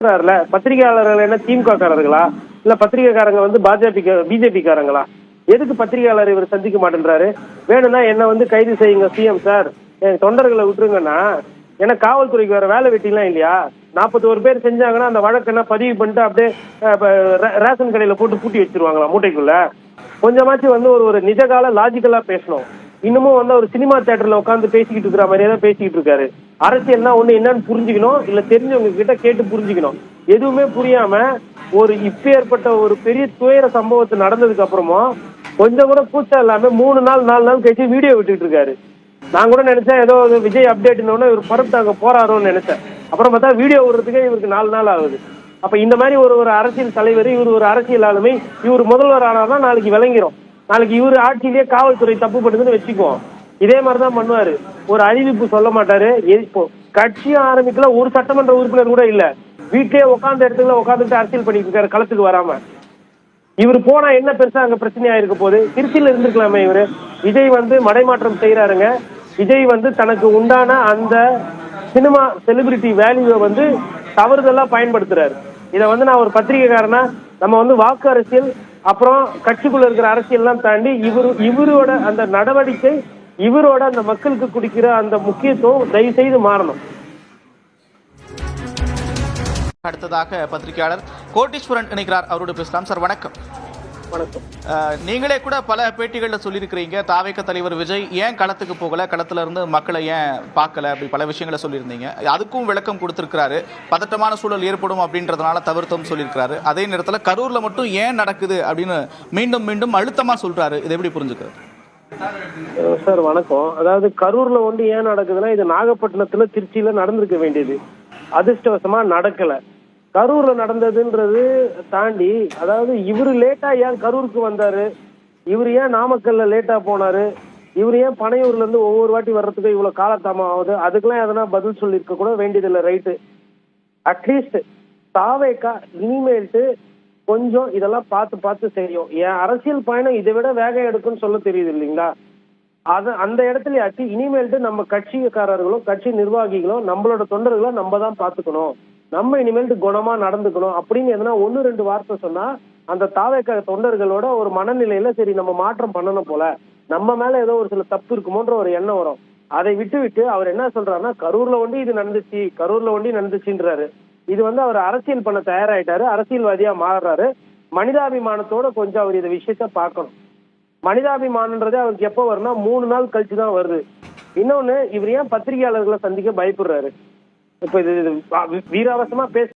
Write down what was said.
சொல்றாருல பத்திரிகையாளர்கள் என்ன திமுககாரர்களா இல்ல பத்திரிகைக்காரங்க வந்து பாஜக பிஜேபி காரங்களா எதுக்கு பத்திரிகையாளர் இவர் சந்திக்க மாட்டேன்றாரு? வேணும்னா என்ன வந்து கைது செய்யுங்க சிஎம் சார். என் தொண்டர்களை விட்டுருங்கன்னா ஏன்னா காவல்துறைக்கு வேற வேலை வெட்டிலாம் இல்லையா? நாற்பத்தோரு பேர் செஞ்சாங்கன்னா அந்த வழக்கெல்லாம் பதிவு பண்ணிட்டு அப்படியே ரே- ரேஷன் கடையில போட்டு பூட்டி வச்சிருவாங்களா மூட்டைக்குள்ள? கொஞ்சமாச்சும் வந்து ஒரு ஒரு நிஜகால லாஜிக்கலா பேசணும். இன்னமும் வந்து ஒரு சினிமா தேட்டர்ல உட்காந்து பேசிக்கிட்டு இருக்கிற மாதிரியே தான் பேசிக்கிட்டு இருக்காரு. அரசியல்னா ஒண்ணு என்னன்னு புரிஞ்சுக்கணும் இல்ல தெரிஞ்சவங்க கிட்ட கேட்டு புரிஞ்சுக்கணும். எதுவுமே புரியாம ஒரு இப்பேற்பட்ட ஒரு பெரிய துயர சம்பவத்து நடந்ததுக்கு அப்புறமா கொஞ்சம் கூட கூச்சம் இல்லாம மூணு நாள் நாலு நாள் கழிச்சு வீடியோ விட்டுட்டு இருக்காரு. நான் கூட நினைச்சேன் ஏதோ ஒரு விஜய் அப்டேட்னு இவர் பரப்பு அங்க போறாரோன்னு நினைச்சேன். அப்புறம் பார்த்தா வீடியோ விடுறதுக்கே இவருக்கு நாலு நாள் ஆகுது. அப்ப இந்த மாதிரி ஒரு ஒரு அரசியல் தலைவர் இவர் ஒரு அரசியல் ஆளுமை இவர் முதல்வர் ஆனாதான் நாளைக்கு விளங்கிரும். நாளைக்கு இவர் ஆட்சியிலேயே காவல்துறை தப்பு பண்ணுதுன்னு வச்சுக்குவோம். இதே மாதிரிதான் பண்ணுவாரு. ஒரு அறிவிப்பு சொல்ல மாட்டாரு. எ- இப்போ கட்சியும் ஆரம்பிக்கல ஒரு சட்டமன்ற உறுப்பினர் கூட இல்ல. வீட்டிலே உட்கார்ந்த இடத்துல உட்காந்துட்டு அரசியல் பண்ணிட்டு இருக்காரு களத்துக்கு வராம. இவர் போனா என்ன பெருசா அங்க பிரச்சனையா இருக்க போகுது? திருச்சியில இருந்திருக்கலாமே இவரு. விஜய் வந்து மடைமாற்றம் செய்யறாருங்க விஜய் வந்து தனக்கு உண்டான அந்த சினிமா செலிபிரிட்டி வேல்யூவை வந்து தவறுதலா பயன்படுத்துறாரு. இதை வந்து நான் ஒரு பத்திரிகைக்காரனா நம்ம வந்து வாக்கு அரசியல் அப்புறம் கட்சிக்குள்ள இருக்கிற அரசியல்லாம் தாண்டி இவரு இவரோட அந்த நடவடிக்கை இவரோட அந்த மக்களுக்கு குடிக்கிற அந்த முக்கியத்துவம் தயவு செய்து மாறணும். அடுத்ததாக பத்திரிகையாளர் கோட்டீஸ்வரன் இணைக்கிறார் அவரோடு பேசலாம். சார் வணக்கம். வணக்கம். நீங்களே கூட பல பேட்டிகளில் சொல்லியிருக்கிறீங்க. தாவேக்க தலைவர் விஜய் ஏன் களத்துக்கு போகல? களத்துல இருந்து மக்களை ஏன் பார்க்கல? அப்படி பல விஷயங்களை சொல்லியிருந்தீங்க. அதுக்கும் விளக்கம் கொடுத்திருக்கிறாரு. பதட்டமான சூழல் ஏற்படும் அப்படின்றதுனால தவிர்த்தும் சொல்லியிருக்கிறாரு. அதே நேரத்தில் கரூர்ல மட்டும் ஏன் நடக்குது அப்படின்னு மீண்டும் மீண்டும் அழுத்தமா சொல்றாரு. இதை எப்படி புரிஞ்சுக்கிறது? சார் வணக்கம். அதாவது கரூர்ல வந்து ஏன் நடக்குதுன்னா இது நாகப்பட்டினத்துல திருச்சியில நடந்திருக்க வேண்டியது. அதிர்ஷ்டவசமா நடக்கல. கரூர்ல நடந்ததுன்றது தாண்டி அதாவது இவரு லேட்டா ஏன் கரூருக்கு வந்தாரு? இவர் ஏன் நாமக்கல்ல லேட்டா போனாரு? இவர் ஏன் பனையூர்ல இருந்து ஒவ்வொரு வாட்டி வர்றதுக்கு இவ்வளவு காலத்தாமம் ஆகுது? அதுக்கெல்லாம் எதனா பதில் சொல்லியிருக்க கூட வேண்டியதில்லை ரைட்டு அட்லீஸ்ட் தாவேக்கா இனிமேல்ட்டு கொஞ்சம் இதெல்லாம் பார்த்து பார்த்து செய்யும். என் அரசியல் பயணம் இதை விட வேகம் எடுக்கும்னு சொல்ல தெரியுது இல்லைங்களா? அது அந்த இடத்துலயாச்சு இனிமேல்ட்டு நம்ம கட்சிக்காரர்களும் கட்சி நிர்வாகிகளும் நம்மளோட தொண்டர்களும் நம்ம தான் பார்த்துக்கணும். நம்ம இனிமேல்ட்டு குணமா நடந்துக்கணும் அப்படின்னு எதனா ஒன்னு ரெண்டு வார்த்தை சொன்னா அந்த தாவேக்க தொண்டர்களோட ஒரு மனநிலையில சரி நம்ம மாற்றம் பண்ணணும் போல. நம்ம மேல ஏதோ ஒரு சில தப்பு இருக்குமோன்ற ஒரு எண்ணம் வரும். அதை விட்டு விட்டு அவர் என்ன சொல்றாருன்னா கரூர்ல ஒண்டி இது நடந்துச்சு கரூர்ல ஒண்டி நடந்துச்சுன்றாரு. இது வந்து அவர் அரசியல் பண்ண தயாராயிட்டாரு. அரசியல்வாதியா மாறுறாரு. மனிதாபிமானத்தோட கொஞ்சம் அவர் இந்த விஷயத்த பார்க்கணும். மனிதாபிமானன்றதே அவருக்கு எப்போ வரும்னா மூணு நாள் கழிச்சு தான் வருது. இன்னொன்னு இவர் ஏன் பத்திரிகையாளர்களை சந்திக்க பயப்படுறாரு? இப்ப இது வீராவசமா பேச